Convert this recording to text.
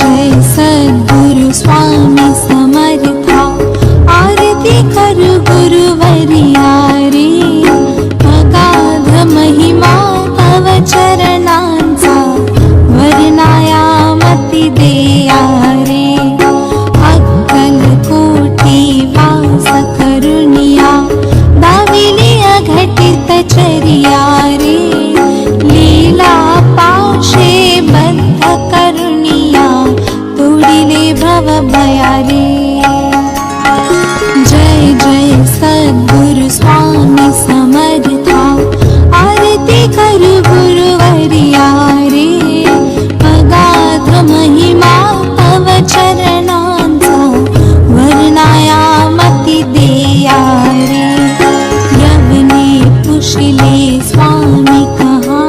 जय सद्गुरु स्वामी समर्था आरती कर गुरु जय जय सद्गुरु स्वामी समर्था। आरति खरु गुरुवर्यागात्र महिमा पव चरणमति ते यगिनि पुशले स्वामी कहा